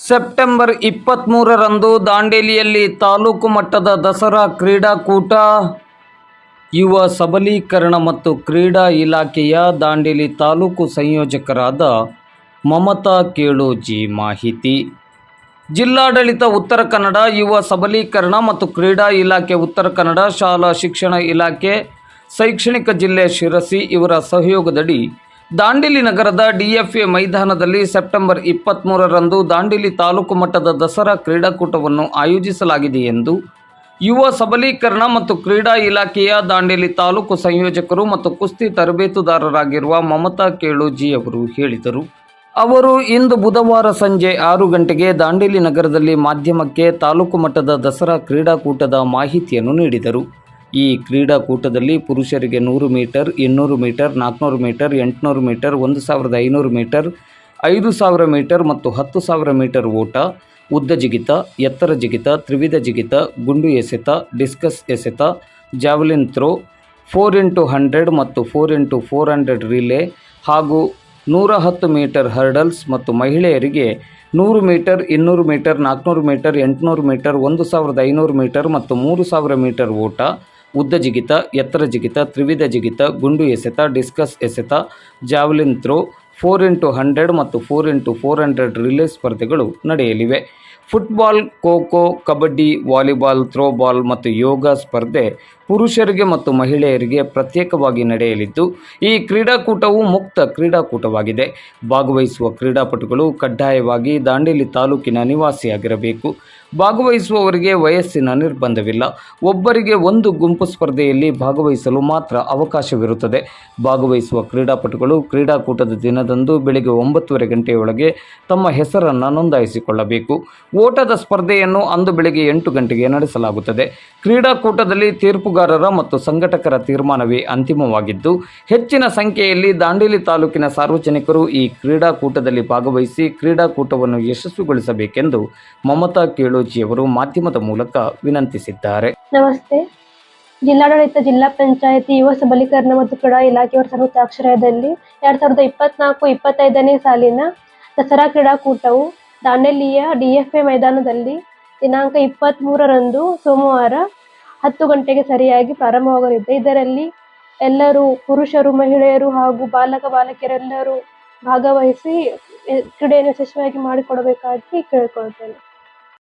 September ಇಪ್ಪತ್ತ್ಮೂರರಂದು ದಾಂಡೇಲಿಯಲ್ಲಿ taluk ಮಟ್ಟದ ದಸರಾ ಕ್ರೀಡಾಕೂಟ, ಯುವ ಸಬಲೀಕರಣ ಮತ್ತು ಕ್ರೀಡಾ ಇಲಾಖೆಯ ದಾಂಡೇಲಿ ತಾಲೂಕು ಸಂಯೋಜಕರಾದ ಮಮತಾ ಕೇಳೋಜಿ ಮಾಹಿತಿ. ಜಿಲ್ಲಾಡಳಿತ ಉತ್ತರ ಕನ್ನಡ, ಯುವ ಸಬಲೀಕರಣ ಮತ್ತು ಕ್ರೀಡಾ ಇಲಾಖೆ ಉತ್ತರ ಕನ್ನಡ ಶಾಲಾ ಶಿಕ್ಷಣ ಇಲಾಖೆ, ಶೈಕ್ಷಣಿಕ ಜಿಲ್ಲೆ ಶಿರಸಿ ಇವರ ಸಹಯೋಗದಡಿ ದಾಂಡೇಲಿ ನಗರದ ಡಿಎಫ್ಎ ಮೈದಾನದಲ್ಲಿ ಸೆಪ್ಟೆಂಬರ್ ಇಪ್ಪತ್ತ್ಮೂರರಂದು ದಾಂಡೇಲಿ ತಾಲೂಕು ಮಟ್ಟದ ದಸರಾ ಕ್ರೀಡಾಕೂಟವನ್ನು ಆಯೋಜಿಸಲಾಗಿದೆ ಎಂದು ಯುವ ಸಬಲೀಕರಣ ಮತ್ತು ಕ್ರೀಡಾ ಇಲಾಖೆಯ ದಾಂಡೇಲಿ ತಾಲೂಕು ಸಂಯೋಜಕರು ಮತ್ತು ಕುಸ್ತಿ ತರಬೇತುದಾರರಾಗಿರುವ ಮಮತಾ ಕೇಳುಜಿ ಅವರು ಹೇಳಿದರು. ಅವರು ಇಂದು ಬುಧವಾರ ಸಂಜೆ ಆರು ಗಂಟೆಗೆ ದಾಂಡೇಲಿ ನಗರದಲ್ಲಿ ಮಾಧ್ಯಮಕ್ಕೆ ತಾಲೂಕು ಮಟ್ಟದ ದಸರಾ ಕ್ರೀಡಾಕೂಟದ ಮಾಹಿತಿಯನ್ನು ನೀಡಿದರು. ಈ ಕ್ರೀಡಾಕೂಟದಲ್ಲಿ ಪುರುಷರಿಗೆ ನೂರು ಮೀಟರ್, ಇನ್ನೂರು ಮೀಟರ್, ನಾಲ್ಕುನೂರು ಮೀಟರ್, ಎಂಟುನೂರು ಮೀಟರ್, ಒಂದು ಸಾವಿರದ ಐನೂರು ಮೀಟರ್, ಐದು ಸಾವಿರ ಮೀಟರ್ ಮತ್ತು ಹತ್ತು ಸಾವಿರ ಮೀಟರ್ ಓಟ, ಉದ್ದ ಜಿಗಿತ, ಎತ್ತರ ಜಿಗಿತ, ತ್ರಿವಿಧ ಜಿಗಿತ, ಗುಂಡು ಎಸೆತ, ಡಿಸ್ಕಸ್ ಎಸೆತ, javelin throw, four into hundred ಮತ್ತು four into four hundred relay ಹಾಗೂ ನೂರ ಹತ್ತು ಮೀಟರ್ ಹರ್ಡಲ್ಸ್ ಮತ್ತು ಮಹಿಳೆಯರಿಗೆ ನೂರು ಮೀಟರ್, ಇನ್ನೂರು ಮೀಟರ್, ನಾಲ್ಕುನೂರು ಮೀಟರ್, ಎಂಟುನೂರು ಮೀಟರ್, ಒಂದು ಸಾವಿರದ ಐನೂರು ಮೀಟರ್ ಮತ್ತು ಮೂರು ಸಾವಿರ ಮೀಟರ್ ಓಟ ಉದ್ದ ಜಿಗಿತ, ಎತ್ತರ ಜಿಗಿತ, ತ್ರಿವಿಧ ಜಿಗಿತ, ಗುಂಡು ಎಸೆತ, ಡಿಸ್ಕಸ್ ಎಸೆತ, javelin throw, four into hundred ಮತ್ತು four into four hundred relay ಸ್ಪರ್ಧೆಗಳು ನಡೆಯಲಿವೆ. Football, kho kho, kabaddi, volleyball throwball ಮತ್ತು ಯೋಗ ಸ್ಪರ್ಧೆ ಪುರುಷರಿಗೆ ಮತ್ತು ಮಹಿಳೆಯರಿಗೆ ಪ್ರತ್ಯೇಕವಾಗಿ ನಡೆಯಲಿದ್ದು, ಈ ಕ್ರೀಡಾಕೂಟವು ಮುಕ್ತ ಕ್ರೀಡಾಕೂಟವಾಗಿದೆ. ಭಾಗವಹಿಸುವ ಕ್ರೀಡಾಪಟುಗಳು ಕಡ್ಡಾಯವಾಗಿ ದಾಂಡೇಲಿ ತಾಲೂಕಿನ ನಿವಾಸಿಯಾಗಿರಬೇಕು. ಭಾಗವಹಿಸುವವರಿಗೆ ವಯಸ್ಸಿನ ನಿರ್ಬಂಧವಿಲ್ಲ. ಒಬ್ಬರಿಗೆ ಒಂದು ಗುಂಪು ಸ್ಪರ್ಧೆಯಲ್ಲಿ ಭಾಗವಹಿಸಲು ಮಾತ್ರ ಅವಕಾಶವಿರುತ್ತದೆ. ಭಾಗವಹಿಸುವ ಕ್ರೀಡಾಪಟುಗಳು ಕ್ರೀಡಾಕೂಟದ ದಿನದಂದು ಬೆಳಗ್ಗೆ ಒಂಬತ್ತುವರೆ ಗಂಟೆಯೊಳಗೆ ತಮ್ಮ ಹೆಸರನ್ನು ನೋಂದಾಯಿಸಿಕೊಳ್ಳಬೇಕು. ಓಟದ ಸ್ಪರ್ಧೆಯನ್ನು ಅಂದು ಬೆಳಗ್ಗೆ ಎಂಟು ಗಂಟೆಗೆ ನಡೆಸಲಾಗುತ್ತದೆ. ಕ್ರೀಡಾಕೂಟದಲ್ಲಿ ತೀರ್ಪುಗಾರರ ಮತ್ತು ಸಂಘಟಕರ ತೀರ್ಮಾನವೇ ಅಂತಿಮವಾಗಿದ್ದು, ಹೆಚ್ಚಿನ ಸಂಖ್ಯೆಯಲ್ಲಿ ದಾಂಡೇಲಿ ತಾಲೂಕಿನ ಸಾರ್ವಜನಿಕರು ಈ ಕ್ರೀಡಾಕೂಟದಲ್ಲಿ ಭಾಗವಹಿಸಿ ಕ್ರೀಡಾಕೂಟವನ್ನು ಯಶಸ್ವಿಗೊಳಿಸಬೇಕೆಂದು ಮಮತಾ ಕೇಳೋಜಿಯವರು ಮಾಧ್ಯಮದ ಮೂಲಕ ವಿನಂತಿಸಿದ್ದಾರೆ. ನಮಸ್ತೆ. ಜಿಲ್ಲಾಡಳಿತ, ಜಿಲ್ಲಾ ಪಂಚಾಯತಿ, ಯುವ ಸಬಲೀಕರಣ ಮತ್ತು ಕ್ರೀಡಾ ಇಲಾಖೆಯವರ ಸಂಯುಕ್ತಾಶ್ರಯದಲ್ಲಿ ಎರಡ್ ಸಾವಿರದ ಇಪ್ಪತ್ನಾಲ್ಕು ಇಪ್ಪತ್ತೈದನೇ ಸಾಲಿನ ದಸರಾ ಕ್ರೀಡಾಕೂಟವು ದಾಂಡೇಲಿಯ ಡಿಎಫ್ಎ ಮೈದಾನದಲ್ಲಿ ದಿನಾಂಕ ಇಪ್ಪತ್ತ್ ಮೂರರಂದು ಸೋಮವಾರ ಹತ್ತು ಗಂಟೆಗೆ ಸರಿಯಾಗಿ ಪ್ರಾರಂಭವಾಗಲಿದೆ ಇದರಲ್ಲಿ ಎಲ್ಲರೂ ಪುರುಷರು, ಮಹಿಳೆಯರು ಹಾಗೂ ಬಾಲಕ, ಬಾಲಕಿಯರೆಲ್ಲರೂ ಭಾಗವಹಿಸಿ ಕ್ರೀಡೆಯನ್ನು ಯಶಸ್ವಿಯಾಗಿ ಮಾಡಿಕೊಡಬೇಕಾಗಿ ಕೇಳಿಕೊಳ್ತೇನೆ.